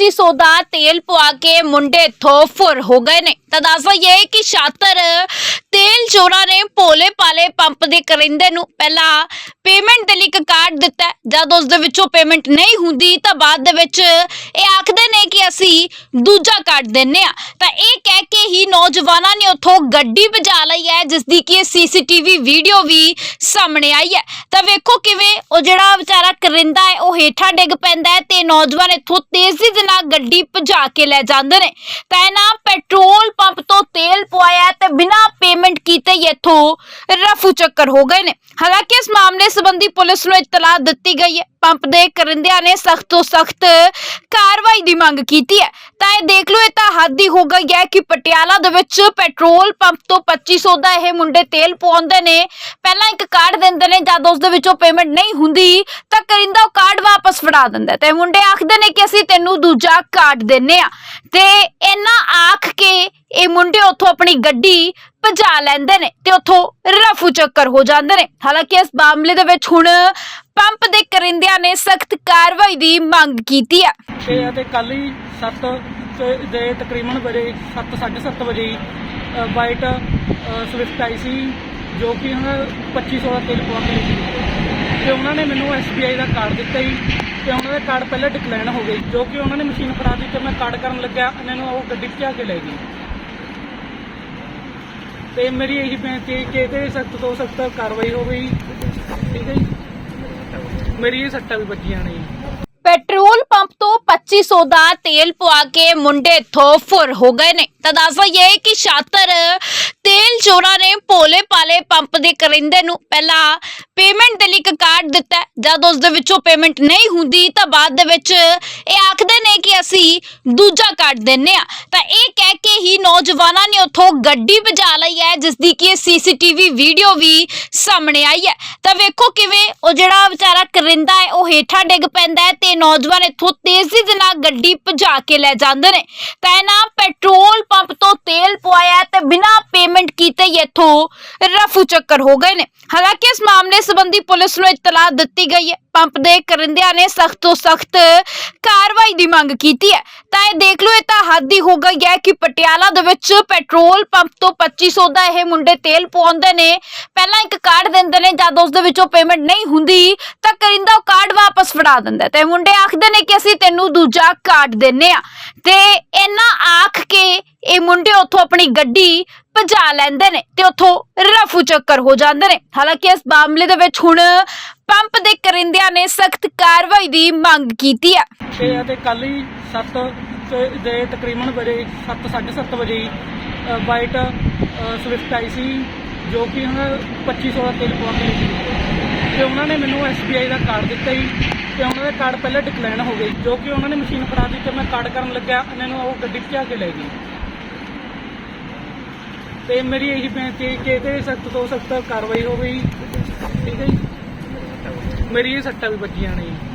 2500 ਦਾ ਤੇਲ ਪਵਾ ਕੇ ਮੁੰਡੇ ਇੱਥੋਂ ਫੁਰ ਹੋ ਗਏ ਨੇ। ਤਾਂ ਦੱਸਦਾ ਇਹ ਕਿ ਛਾਤਰ ਤੇਲ ਚੋਰਾਂ ਨੇ ਭੋਲੇ ਪਾਲੇ ਪੰਪ ਦੇ ਕਰਿੰਦੇ ਨੂੰ ਪਹਿਲਾਂ ਪੇਮੈਂਟ ਦੇ ਲਈ ਇੱਕ ਕਾਰਡ ਦਿੱਤਾ ਜਦ ਉਸ ਦੇ ਵਿੱਚੋਂ ਪੇਮੈਂਟ ਨਹੀਂ ਹੁੰਦੀ ਤਾਂ ਬਾਅਦ ਦੇ ਵਿੱਚ ਇਹ ਆਖਦੇ ਨੇ ਕਿ ਅਸੀਂ ਦੂਜਾ ਕਾਰਡ ਦਿੰਨੇ ਆ ਤਾਂ ਇਹ ਕਹਿ ਕੇ ਹੀ ਨੌਜਵਾਨਾਂ ਨੇ ਉੱਥੋਂ ਗੱਡੀ ਭਜਾ ਲਈ ਹੈ ਜਿਸ ਦੀ ਕਿ ਸੀਸੀਟੀਵੀ ਵੀਡੀਓ ਵੀ ਸਾਹਮਣੇ ਆਈ ਹੈ। ਤਾਂ ਵੇਖੋ ਕਿਵੇਂ ਉਹ ਜਿਹੜਾ ਵਿਚਾਰਾ ਕਰਿੰਦਾ ਹੈ, ਉਹ ਹੇਠਾਂ ਡਿੱਗ ਪੈਂਦਾ ਹੈ ਤੇ ਨੌਜਵਾਨ ਇੱਥੋਂ ਤੇਜ਼ੀ ਦੇ ਨਾਲ ਗੱਡੀ ਭਜਾ ਕੇ ਲੈ ਜਾਂਦੇ ਨੇ। ਤਾਂ ਇਹਨਾਂ ਪੈਟਰੋਲ ਪੰਪ ਤੋਂ ਤੇਲ ਪਵਾਇਆ ਤੇ ਬਿਨਾਂ ਪੇਮੈਂਟ ਕੀਤੇ ਹੀ ਇੱਥੋਂ ਰਫੂ ਚੱਕਰ ਹੋ ਗਏ ਨੇ। ਹਾਲਾਂਕਿ ਇਸ ਮਾਮਲੇ ਸੰਬੰਧੀ ਪੁਲਿਸ ਨੂੰ ਇਤਲਾਹ ਦਿੱਤੀ ਗਈ ਹੈ। ਪੰਪ ਦੇ ਕਰਿੰਦਿਆਂ ਨੇ ਸਖਤ ਤੋਂ ਸਖਤ ਕਾਰਵਾਈ ਦੀ ਮੰਗ ਕੀਤੀ ਹੈ। ਤਾਂ ਇਹ ਦੇਖ ਲਓ, ਇਹ ਤਾਂ ਹੱਦ ਹੀ ਹੋ ਗਈ ਹੈ ਕਿ ਪਟਿਆਲਾ ਦੇ ਵਿੱਚ ਪੈਟਰੋਲ ਪੰਪ ਤੋਂ 2500 ਦਾ ਇਹ ਮੁੰਡੇ ਤੇਲ ਪਵਾਉਂਦੇ ਨੇ। ਪਹਿਲਾਂ ਇੱਕ ਕਾਰਡ ਦਿੰਦੇ ਨੇ, ਜਦ ਉਸ ਦੇ ਵਿੱਚੋਂ ਪੇਮੈਂਟ ਨਹੀਂ ਹੁੰਦੀ, ਤਾਂ ਕਰਿੰਦਾ ਉਹ ਕਾਰਡ ਵਾਪਸ ਫੜਾ ਦਿੰਦਾ ਤੇ ਮੁੰਡੇ ਆਖਦੇ ਨੇ ਕਿ ਅਸੀਂ ਤੈਨੂੰ ਦੂਜਾ ਕਾਰਡ ਦਿੰਨੇ ਆ। ਤੇ ਇਹਨਾਂ ਆਖ ਕੇ ਇਹ ਮੁੰਡੇ ਉੱਥੋਂ ਆਪਣੀ ਗੱਡੀ ਭਜਾ ਲੈਂਦੇ ਨੇ ਤੇ ਉੱਥੋਂ ਰਫੂ ਚੱਕਰ ਹੋ ਜਾਂਦੇ ਨੇ। ਹਾਲਾਂਕਿ ਇਸ ਮਾਮਲੇ ਦੇ ਵਿੱਚ ਹੁਣ ਪੰਪ ਦੇ ਕਰਿੰਦਿਆਂ ਨੇ ਸਖਤ ਕਾਰਵਾਈ ਦੀ ਮੰਗ ਕੀਤੀ ਹੈ। ਤੇ ਕੱਲ ਹੀ 7 ਦੇ ਤਕਰੀਬਨ ਵਜੇ 7:30 ਵਜੇ ਵਾਈਟ ਸਵਿਫਟ ਆਈ ਸੀ, ਜੋ ਕਿ ਉਹਨਾਂ 2500 ਦਾ ਤੇਲ ਪਵਾ ਕੇ ਲਈ ਸੀ ਤੇ ਉਹਨਾਂ ਨੇ ਮੈਨੂੰ SBI ਦਾ ਕਾਰਡ ਦਿੱਤਾ ਜੀ, ਤੇ ਉਹਨਾਂ ਦਾ ਕਾਰਡ ਪਹਿਲਾਂ ਡਿਕਲਾਈਨ ਹੋ ਗਈ ਜੋ ਕਿ ਉਹਨਾਂ ਨੇ ਮਸ਼ੀਨ ਫੜਾ ਦਿੱਤੀ, ਤੇ ਮੈਂ ਕਾਰਡ ਕਰਨ ਲੱਗਿਆ, ਇਹਨਾਂ ਨੂੰ ਉਹ ਗੱਡੀ ਭਜਾ ਕੇ ਲੈ ਗਈ ਤੇ ਮੇਰੀ ਇਹੀ ਬੇਨਤੀ ਹੈ ਕਿ ਇਹਦੇ ਸਖਤ ਤੋਂ ਸਖਤ ਕਾਰਵਾਈ ਹੋਵੇ ਜੀ, ਠੀਕ ਹੈ ਜੀ? ਮੇਰੀ ਇਹ ਸੱਟਾਂ ਵੀ ਵੱਜੀਆਂ ਨੇ ਜੀ। 2500 ਦਾ ਤੇਲ ਪਵਾ ਕੇ ਮੁੰਡੇ ਇੱਥੋਂ ਫੁਰ ਹੋ ਗਏ ਨੇ। ਤਾਂ ਦੱਸਦਾ ਇਹ ਕਿ ਛਾਤਰ ਤੇਲ ਚੋਰਾਂ ਨੇ ਭੋਲੇ ਪਾਲੇ ਪੰਪ ਦੇ ਕਰਿੰਦੇ ਨੂੰ ਪਹਿਲਾਂ ਪੇਮੈਂਟ ਦੇ ਲਈ ਇੱਕ ਕਾਰਡ ਦਿੱਤਾ ਜਦ ਉਸ ਦੇ ਵਿੱਚੋਂ ਪੇਮੈਂਟ ਨਹੀਂ ਹੁੰਦੀ ਤਾਂ ਬਾਅਦ ਦੇ ਵਿੱਚ ਇਹ ਆਖਦੇ ਨੇ ਕਿ ਅਸੀਂ ਦੂਜਾ ਕਾਰਡ ਦਿੰਨੇ ਆ ਤਾਂ ਇਹ ਹੀ ਨੌਜਵਾਨਾਂ ਨੇ ਉੱਥੋਂ ਗੱਡੀ ਭਜਾ ਲਈ ਹੈ ਜਿਸ ਦੀ ਕਿ ਸੀਸੀਟੀਵੀ ਵੀਡੀਓ ਵੀ ਸਾਹਮਣੇ ਆਈ ਹੈ। ਤਾਂ ਵੇਖੋ ਕਿਵੇਂ ਉਹ ਜਿਹੜਾ ਵਿਚਾਰਾ ਕਰਿੰਦਾ ਹੈ, ਉਹ ਹੇਠਾਂ ਡਿੱਗ ਪੈਂਦਾ ਹੈ ਤੇ ਨੌਜਵਾਨ ਇੱਥੋਂ ਤੇਜ਼ੀ ਦੇ ਨਾਲ ਗੱਡੀ ਭਜਾ ਕੇ ਲੈ ਜਾਂਦੇ ਨੇ। ਤਾਂ ਇਹਨਾਂ ਪੈਟਰੋਲ ਪੰਪ ਤੋਂ ਤੇਲ ਪਵਾਇਆ ਤੇ ਬਿਨਾਂ ਪੇਮੈਂਟ ਕੀਤੇ ਇੱਥੋਂ ਰਫੂ ਚੱਕਰ ਹੋ ਗਏ ਨੇ। ਹਾਲਾਂਕਿ ਇਸ ਮਾਮਲੇ ਸੰਬੰਧੀ ਪੁਲਿਸ ਨੂੰ ਇਤਲਾਹ ਦਿੱਤੀ ਗਈ ਹੈ। ਪੰਪ ਦੇ ਕਰਿੰਦਿਆਂ ਨੇ ਸਖਤ ਤੋਂ ਸਖਤ ਕਾਰਵਾਈ ਦੀ ਮੰਗ ਕੀਤੀ ਹੈ। ਤਾਂ ਇਹ ਦੇਖ ਲਓ, ਇਹ ਤਾਂ ਹੱਦ ਹੀ ਹੋ ਗਈ ਹੈ ਕਿ ਪਟਿਆਲਾ ਦੇ ਵਿੱਚ ਪੈਟਰੋਲ ਪੰਪ ਤੋਂ 2500 ਦਾ ਇਹ ਮੁੰਡੇ ਤੇਲ ਪਵਾਉਂਦੇ ਨੇ। ਪਹਿਲਾਂ ਇੱਕ ਕਾਰਡ ਦਿੰਦੇ ਨੇ, ਜਦ ਉਸ ਦੇ ਵਿੱਚੋਂ ਪੇਮੈਂਟ ਨਹੀਂ ਹੁੰਦੀ, ਤਾਂ ਕਰਿੰਦਾ ਉਹ ਕਾਰਡ ਵਾਪਸ ਫੜਾ ਦਿੰਦਾ ਤੇ ਮੁੰਡੇ ਆਖਦੇ ਨੇ ਕਿ ਅਸੀਂ ਤੈਨੂੰ ਦੂਜਾ ਕਾਰਡ ਦਿੰਨੇ ਆ। ਤੇ ਇਹਨਾਂ ਆਖ ਕੇ ਇਹ ਮੁੰਡੇ ਉੱਥੋਂ ਆਪਣੀ ਗੱਡੀ ਭਜਾ ਲੈਂਦੇ ਨੇ ਤੇ ਉੱਥੋਂ ਰਫੂ ਚੱਕਰ ਹੋ ਜਾਂਦੇ ਨੇ। ਹਾਲਾਂਕਿ ਇਸ ਮਾਮਲੇ ਦੇ ਵਿੱਚ ਹੁਣ ਪੰਪ ਦੇ ਕਰਿੰਦਿਆਂ ਨੇ ਸਖਤ ਕਾਰਵਾਈ ਦੀ ਮੰਗ ਕੀਤੀ ਹੈ। ਤੇ ਕੱਲ ਹੀ 7 ਦੇ ਤਕਰੀਬਨ ਵਜੇ 7:30 ਵਜੇ ਵਾਈਟ ਸਵਿਫਟ ਆਈ ਸੀ, ਜੋ ਕਿ ਉਹਨਾਂ 2500 ਦਾ ਤੇਲ ਪਵਾ ਕੇ ਲਈ ਸੀ ਤੇ ਉਹਨਾਂ ਨੇ ਮੈਨੂੰ SBI ਦਾ ਕਾਰਡ ਦਿੱਤਾ ਜੀ, ਤੇ ਉਹਨਾਂ ਦਾ ਕਾਰਡ ਪਹਿਲਾਂ ਡਿਕਲਾਈਨ ਹੋ ਗਈ ਜੋ ਕਿ ਉਹਨਾਂ ਨੇ ਮਸ਼ੀਨ ਫੜਾ ਦਿੱਤੀ, ਤੇ ਮੈਂ ਕਾਰਡ ਕਰਨ ਲੱਗਿਆ, ਇਹਨਾਂ ਨੂੰ ਉਹ ਗੱਡੀ ਭਜਾ ਕੇ ਲੈ ਗਈ ਤੇ ਮੇਰੀ ਇਹੀ ਬੇਨਤੀ ਹੈ ਕਿ ਇਹਦੇ ਸਖਤ ਤੋਂ ਸਖਤ ਕਾਰਵਾਈ ਹੋਵੇ ਜੀ। ਠੀਕ ਹੈ ਜੀ? ਮੇਰੀ ਇਹ ਸੱਟਾਂ ਵੀ ਵੱਜੀਆਂ ਨੇ ਜੀ।